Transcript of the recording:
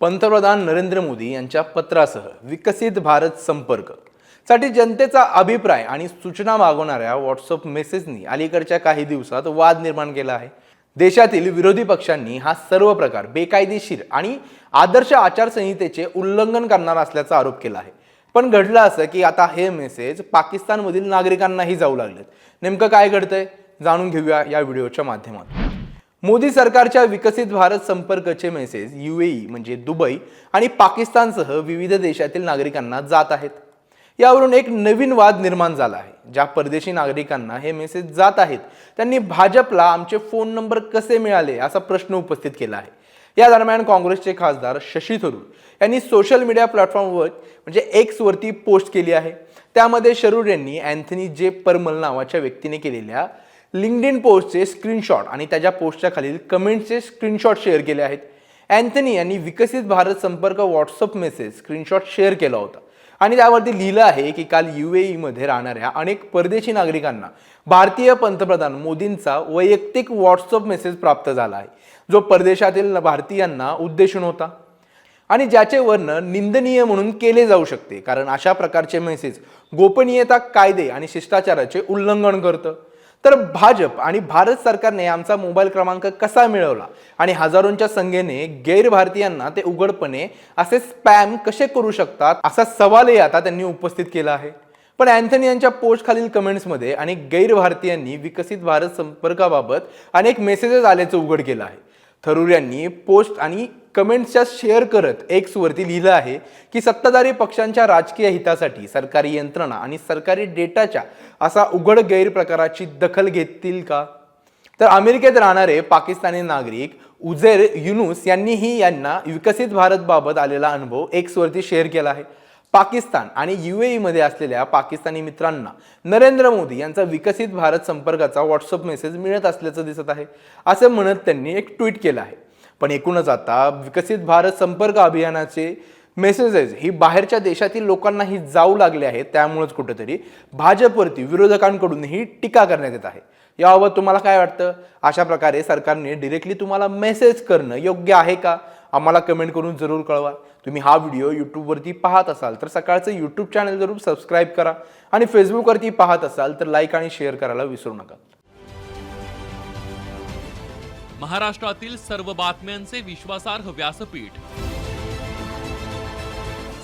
पंतप्रधान नरेंद्र मोदी यांच्या पत्रासह विकसित भारत संपर्कसाठी जनतेचा अभिप्राय आणि सूचना मागवणाऱ्या व्हॉट्सअप मेसेजनी अलीकडच्या काही दिवसात वाद निर्माण केला आहे. देशातील विरोधी पक्षांनी हा सर्व प्रकार बेकायदेशीर आणि आदर्श आचारसंहितेचे उल्लंघन करणार असल्याचा आरोप केला आहे. पण घडलं असं की आता हे मेसेज पाकिस्तानमधील नागरिकांनाही जाऊ लागलेत. नेमकं काय घडतंय? जाणून घेऊया या व्हिडिओच्या माध्यमातून. मोदी सरकारच्या विकसित भारत संपर्कचे मेसेज युएई म्हणजे दुबई आणि पाकिस्तानसह विविध देशातील नागरिकांना जात आहेत. यावरून एक नवीन वाद निर्माण झाला आहे ज्या परदेशी नागरिकांना हे मेसेज जात आहेत. त्यांनी भाजपला आमचे फोन नंबर कसे मिळाले असा प्रश्न उपस्थित केला आहे. या दरम्यान काँग्रेसचे खासदार शशी थरूर यांनी सोशल मीडिया प्लॅटफॉर्मवर म्हणजे एक्सवरती पोस्ट केली आहे. त्यामध्ये शरूर यांनी अँथनी जे परमल नावाच्या व्यक्तीने केलेल्या लिंक्ड इन पोस्टचे स्क्रीनशॉट आणि त्याच्या पोस्टच्या खालील कमेंटचे स्क्रीनशॉट शेअर केले आहेत. अँथनी यांनी विकसित भारत संपर्क व्हॉट्सअप मेसेज स्क्रीनशॉट शेअर केला होता. आणि त्यावरती लिहिलं आहे की काल यू मध्ये राहणाऱ्या अनेक परदेशी नागरिकांना भारतीय पंतप्रधान मोदींचा वैयक्तिक व्हॉट्सअप मेसेज प्राप्त झाला आहे जो परदेशातील भारतीयांना उद्देशून होता. आणि ज्याचे वर्णन निंदनीय म्हणून केले जाऊ शकते कारण अशा प्रकारचे मेसेज गोपनीयता कायदे आणि शिष्टाचाराचे उल्लंघन करतं. तर भाजप आणि भारत सरकारने आमचा मोबाईल क्रमांक कसा मिळवला? आणि हजारोंच्या संख्येने गैरभारतीयांना ते उघडपणे असे स्पॅम कसे करू शकतात? असा सवालही आता त्यांनी उपस्थित केला आहे. पण अँथनी यांच्या पोस्ट खालील कमेंट्समध्ये अनेक गैरभारतीयांनी विकसित भारत संपर्काबाबत अनेक मेसेजेस आल्याचं उघड केलं आहे. थरूर यांनी पोस्ट आणि कमेंट्सच्या शेअर करत एक्सवरती लिहिलं आहे की सत्ताधारी पक्षांच्या राजकीय हितासाठी सरकारी यंत्रणा आणि सरकारी डेटाच्या असा उघड गैरप्रकाराची दखल घेतील का? तर अमेरिकेत राहणारे पाकिस्तानी नागरिक उझेर युनुस यांनीही यांना विकसित भारतबाबत आलेला अनुभव एक्सवरती शेअर केला आहे. पाकिस्तान आणि युएई मध्ये असलेल्या पाकिस्तानी मित्रांना नरेंद्र मोदी यांचा विकसित भारत संपर्काचा व्हॉट्सअप मेसेज मिळत असल्याचं दिसत आहे. असं म्हणत त्यांनी एक ट्विट केलं आहे. पण एकूणच आता विकसित भारत संपर्क अभियानाचे मेसेजेस ही बाहेरच्या देशातील लोकांनाही जाऊ लागले आहेत त्यामुळेच कुठेतरी भाजपवरती विरोधकांकडूनही टीका करण्यात येत आहे. याबाबत तुम्हाला काय वाटतं? अशा प्रकारे सरकारने डिरेक्टली तुम्हाला मेसेज करणं योग्य आहे का? आम्हाला कमेंट करून जरूर कळवा. तुम्ही हा व्हिडिओ यूट्यूबवरती पाहत असाल तर सकाळचं यूट्यूब चॅनल जरूर सबस्क्राईब करा. आणि फेसबुकवरती पाहत असाल तर लाईक आणि शेअर करायला विसरू नका. महाराष्ट्रातील सर्व बातम्यांचे विश्वासार्ह व्यासपीठ